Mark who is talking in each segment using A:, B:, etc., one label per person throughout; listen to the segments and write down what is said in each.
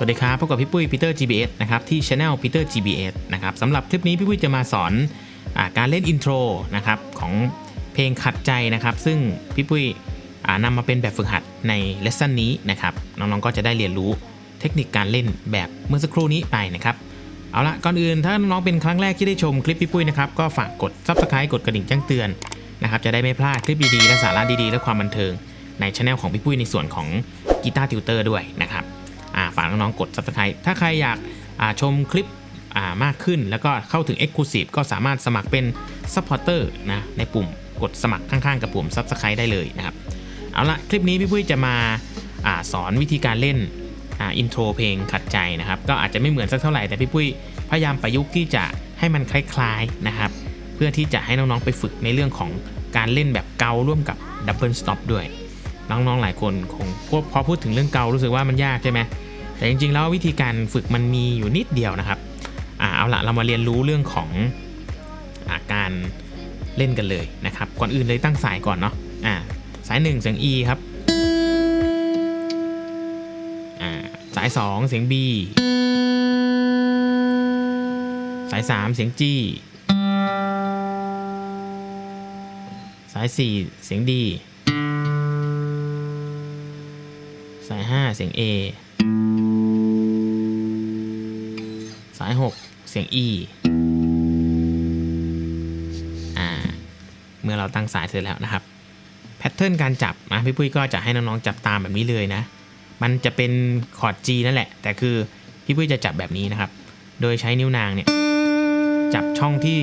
A: สวัสดีครับพบกับพี่ปุ้ยปีเตอร์ GBS นะครับที่ Channel ปีเตอร์ GBS นะครับสำหรับคลิปนี้พี่ปุ้ยจะมาสอนอการเล่นอินโทรนะครับของเพลงขัดใจนะครับ ซึ่งพี่ปุ้ยอ่านำมาเป็นแบบฝึกหัดในเลส s ันนี้นะครับน้องๆก็จะได้เรียนรู้เทคนิคการเล่นแบบเมื่อสักครู่นี้ไปนะครับเอาละก่อนอื่นถ้าน้องๆเป็นครั้งแรกที่ได้ชมคลิปพี่ปุ้ยนะครับก็ฝากกด Subscribe กดกระดิ่งแจ้งเตือนนะครับจะได้ไม่พลาดคลิปดีๆและสาระดีๆ และความบันเทิงในช anel ของพี่ปุ้ยในส่วนของกีตาร์ติวเตอร์ด้วยนะครับ ฝากน้องๆกด subscribe ถ้าใครอยากาชมคลิปามากขึ้น แล้วก็เข้าถึง Exclusive ก็สามารถสมัครเป็น Supporter นะในปุ่มกดสมัครข้างๆ กับปุ่ม Subscribe ได้เลยนะครับ เอาละคลิปนี้พี่ปุ้ยจะมาอาสอนวิธีการเล่นอินโทรเพลงขัดใจนะครับ ก็อาจจะไม่เหมือนสักเท่าไหร่แต่พี่ปุ้ยพยายามประยุกต์ที่จะให้มันคล้ายๆนะครับ เพื่อที่จะให้น้องๆไปฝึกในเรื่องของการเล่นแบบเการ่วมกับดับเบิลสต็อปด้วย น้องๆหลายคนคงพอพูดถึงเรื่องเการู้สึกว่ามันยากใช่ไหม แต่จริงๆแล้ววิธีการฝึกมันมีอยู่นิดเดียวนะครับอ่าเอาละเรามาเรียนรู้เรื่องของอาการเล่นกันเลยนะครับ ก่อนอื่นเลยตั้งสายก่อนเนาะอ่าสาย 1 เสียง E ครับอ่าสาย 2 เสียง B สาย 3 เสียง G สาย 4 เสียง D สาย 5 เสียง A สาย 6 เสียง E อ่า เมื่อเราตั้งสายเสร็จแล้วนะครับ แพทเทิร์นการจับนะพี่ปุ้ยก็จะให้น้องๆจับตามแบบนี้เลยนะ มันจะเป็นคอร์ด G นั่นแหละ แต่คือพี่ปุ้ยจะจับแบบนี้นะครับ โดยใช้นิ้วนางเนี่ย จับช่องที่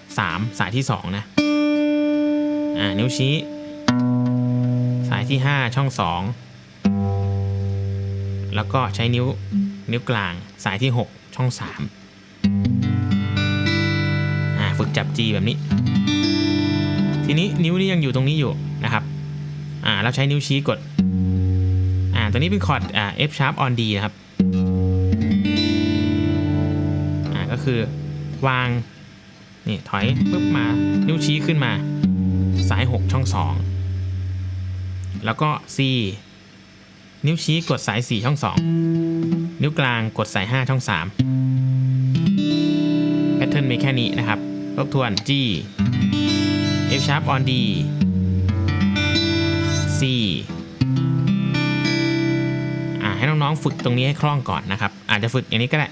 A: 3 สายที่ 2 นะ อ่า นิ้วชี้ สายที่ 5 ช่อง 2 แล้วก็ใช้นิ้วนิ้วกลางสายที่ 6 ช่อง3อ่าฝึกจับ G แบบนี้ ทีนี้นิ้วนี้ยังอยู่ตรงนี้อยู่นะครับอ่าแล้วใช้นิ้วชี้กดอ่าตัวนี้เป็นคอร์ดอ่า F sharp on D นะครับอ่าก็คือวางนี่ถอยปุ๊บมา นิ้วชี้ขึ้นมา สาย 6 ช่อง 2 แล้วก็ C นิ้วชี้กดสาย 4 ช่อง 2 นิ้วกลางกดสาย 5 ช่อง 3 แพทเทิร์นมีแค่นี้นะครับทบทวน G F sharp on D C อ่าให้น้องๆฝึกตรงนี้ให้คล่องก่อนนะครับ อาจจะฝึกอย่างนี้ก็ได้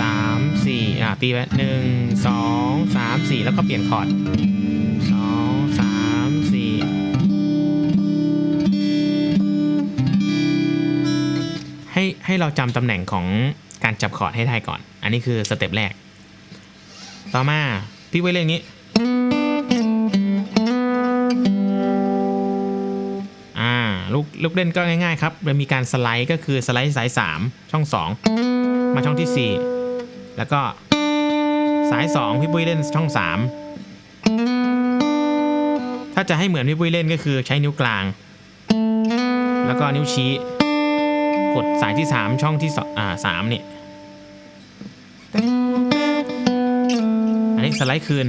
A: สามสี่อ่าตีไปหนึ่งสองสามสี่แล้วก็เปลี่ยนคอร์ด ให้ให้เราจำตำแหน่งของการจับคอร์ดให้ได้ก่อน อันนี้คือสเต็ปแรก ต่อมาพี่ไว้เล่นอย่างนี้ อ่าลูกลูกเล่นก็ง่ายๆครับมันมีการสไลด์ก็คือสไลด์สาย 3 ช่อง 2 มาช่องที่ 4 แล้วก็สาย 2 พี่ปุ้ยเล่นช่อง 3 ถ้าจะให้เหมือนพี่ปุ้ยเล่นก็คือใช้นิ้วกลาง แล้วก็นิ้วชี้ กดสายที่ 3 ช่องที่สองอ่าสามเนี่ยอันนี้สไลด์คืน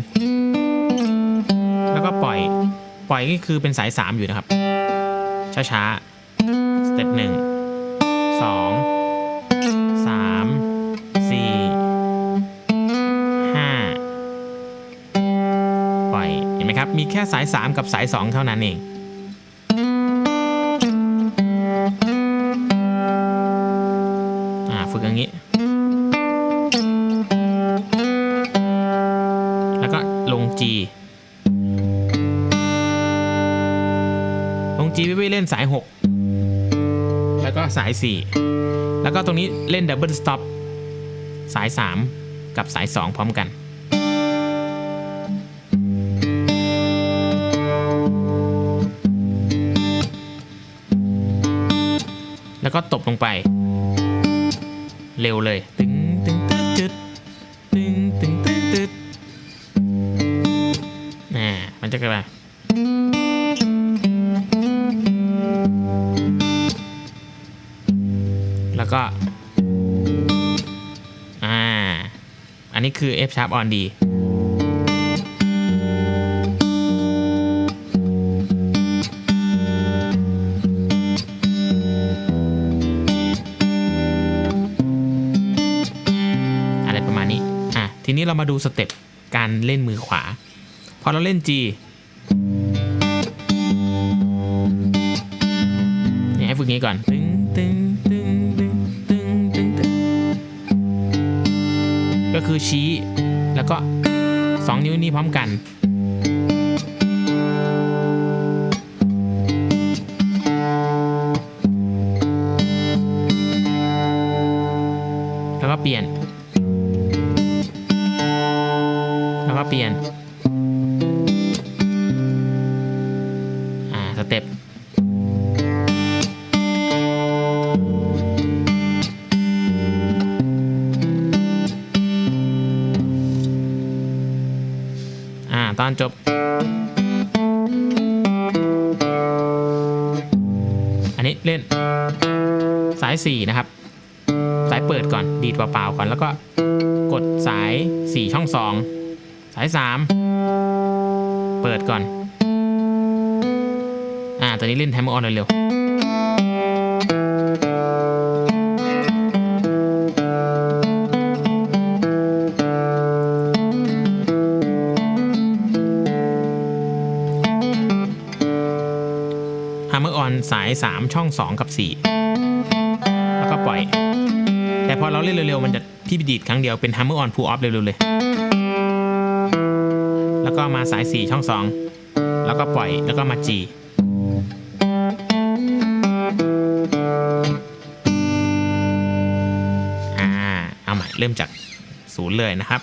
A: แล้วก็ปล่อยปล่อยก็คือเป็นสาย 3 อยู่นะครับ ช้าๆสเต็ปหนึ่งสองสามสี่ห้าปล่อยเห็นไหมครับ มีแค่สาย 3 กับสาย 2 เท่านั้นเอง ก็ลง G ลง G พี่ไปเล่นสาย 6 แล้วก็สาย 4 แล้วก็ตรงนี้เล่นดับเบิลสต็อปสาย 3 กับสาย 2 พร้อมกันแล้วก็ตบลงไป เร็วเลยตึ อันนี้คือ F sharp on D อะไรประมาณนี้ อะ ทีนี้เรามาดูสเต็ปการเล่นมือขวา พอเราเล่น G เนี่ยให้ฝึกนี้ก่อน ตึงตึง คือชี้ แล้วก็สองนิ้วนี้พร้อมกัน แล้วก็เปลี่ยน แล้วก็เปลี่ยน ตอนจบ อันนี้เล่น สาย 4 นะครับ สายเปิดก่อนดีดเปล่าๆก่อนแล้วก็กดสาย 4 ช่อง 2 สาย 3 เปิดก่อน อ่าตอนนี้เล่นไทม์ออนเร็วๆ สาย 3 ช่อง 2 กับ 4 แล้วก็ปล่อย แต่พอเราเล่นเร็วๆ มันจะพี่ดีดครั้งเดียวเป็น Hammer on pull off เร็วๆเลย แล้วก็มาสาย 4 ช่อง 2 แล้วก็ปล่อยแล้วก็มา G อ่าเอาใหม่เริ่มจากศูนย์เลยนะครับ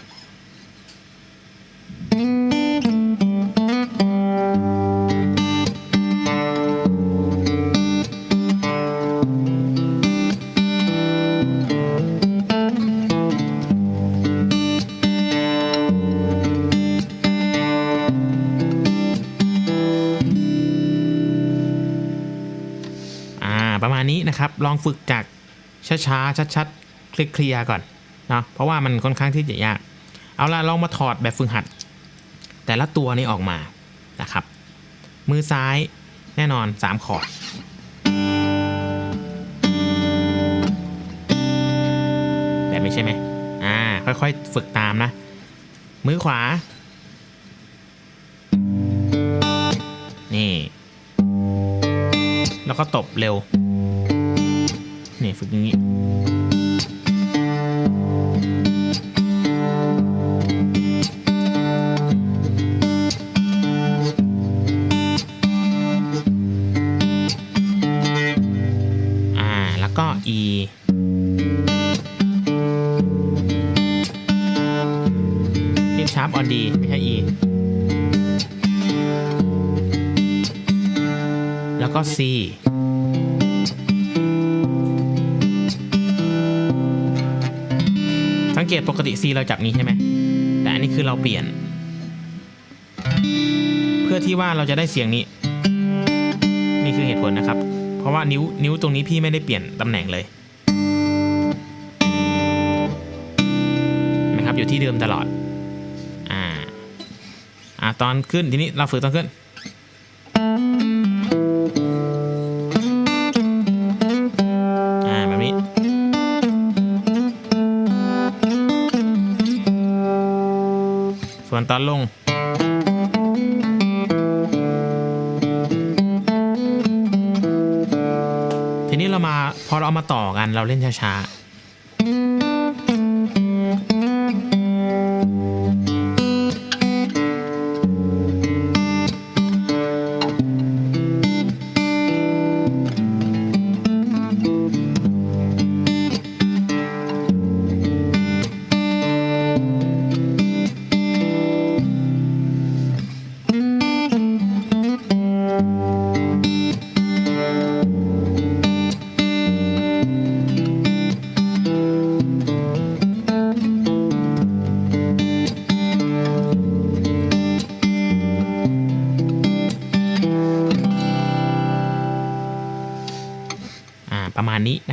A: นะครับ ลองฝึกจากช้าๆชัดๆเคลียร์ก่อนเนาะเพราะว่ามันค่อนข้างที่จะยาก เอาละลองมาถอดแบบฝึกหัด แต่ละตัวนี้ออกมานะครับ มือซ้ายแน่นอน 3 คอร์ดแบบนี้ใช่ไหมอ่า ค่อยๆ ฝึกตามนะ มือขวา นี่ แล้วก็ตบเร็ว นี่ฝึกอย่างนี้แล้วก็ E ที่ชาร์ปออนดีไม่ใช่ E แล้วก็ C เกตปกติ C เราจับนี้ใช่ไหม แต่อันนี้คือเราเปลี่ยน เพื่อที่ว่าเราจะได้เสียงนี้ นี่คือเหตุผลนะครับ เพราะว่านิ้วนิ้วตรงนี้พี่ไม่ได้เปลี่ยนตำแหน่งเลยนะครับอยู่ที่เดิมตลอด อ่า อ่าตอนขึ้นทีนี้เราฝึกตอนขึ้น ส่วนตอนลง ทีนี้เรามาพอเราเอามาต่อกันเราเล่นช้าๆ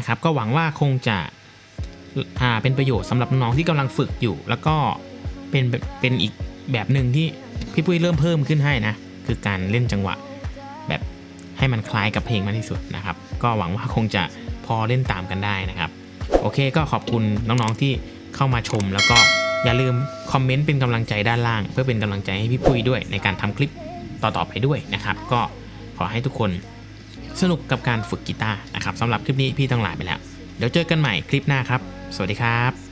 A: นะครับ ก็หวังว่าคงจะเป็นประโยชน์สำหรับน้องที่กำลังฝึกอยู่ แล้วก็เป็นเป็นอีกแบบหนึ่งที่พี่ปุ้ยเริ่มเพิ่มขึ้นให้นะ คือการเล่นจังหวะ แบบให้มันคล้ายกับเพลงมากที่สุดนะครับ ก็หวังว่าคงจะพอเล่นตามกันได้นะครับ โอเคก็ขอบคุณน้องๆที่เข้ามาชม แล้วก็
B: อย่าลืมคอมเมนต์เป็นกำลังใจด้านล่าง เพื่อเป็นกำลังใจให้พี่ปุ้ยด้วยในการทำคลิปต่อๆไปด้วยนะครับ ก็ขอให้ทุกคน สนุกกับการฝึกกีตาร์นะครับสำหรับคลิปนี้พี่ต้องลาไปแล้ว เดี๋ยวเจอกันใหม่คลิปหน้าครับ สวัสดีครับ